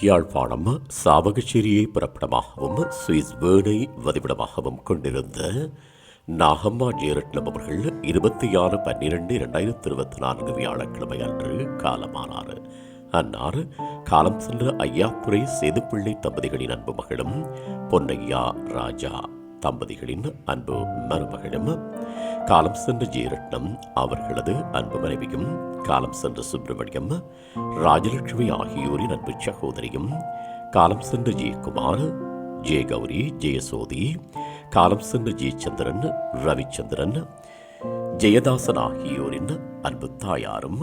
Yazhpanam சாவகச்சேரியை பிறப்பிடமாகவும் Swiss வேர்டை வதிவிடமாகவும் கொண்டிருந்த நாகம்மா ஜெயரட்னம் அவர்கள் இருபத்தி ஆறு பன்னிரெண்டு இரண்டாயிரத்தி இருபத்தி நான்கு வியாழக்கிழமை அன்று காலமானார். அன்னார் காலம் சென்ற ஐயாத்துறை சேதுப்பிள்ளை தம்பதிகளின் அன்பு மகளும் பொன்னையா ராஜா தம்பதிகளின் அன்பு மருமகளும் காலம் சென்ற ஜெயரட்னம் அவர்களது அன்பு மனைவியும் காலம் சென்ற சுப்பிரமணியம் ராஜலட்சுமி ஆகியோரின் அன்பு சகோதரியும் காலம் சென்ற ஜெயக்குமார் ஜெயகௌரி ஜெயசோதி காலம் சென்ற ஜெயச்சந்திரன் ரவிச்சந்திரன் ஜெயதாசன் ஆகியோரின் அன்பு தாயாரும்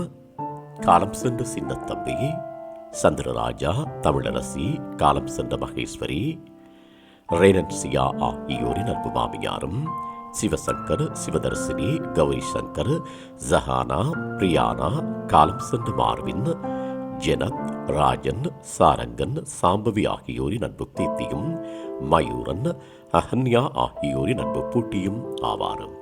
காலம் சென்ற சின்னத்தம்பி சந்திரராஜா தமிழரசி காலம் சென்ற மகேஸ்வரி ரேனன்சியா ஆகியோரின் அன்பு மாமியாரும் சிவசங்கர் சிவதர்சினி கௌரி சங்கர் ஜஹானா பிரியானா காலம் சென்ற மார்வின் ஜெனத் ராஜன் சாரங்கன் சாம்பவி ஆகியோரின் அன்பு தீத்தியும் மயூரன் அஹன்யா ஆகியோரின் அன்பு பூட்டியும் ஆவாரும்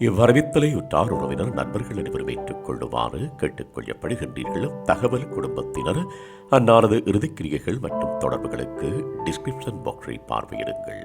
இவ்வரவித்தலை உற்றார் உறவினர் நண்பர்கள் அனைவரும் ஏற்றுக்கொள்ளுமாறு கேட்டுக்கொள்ளப்படுகின்றீர்கள் தகவல் குடும்பத்தினர் அன்னாரது இறுதிக்கிரியைகள் மற்றும் தொடர்புகளுக்கு டிஸ்கிரிப்ஷன் பாக்ஸை பார்வையிடுங்கள்.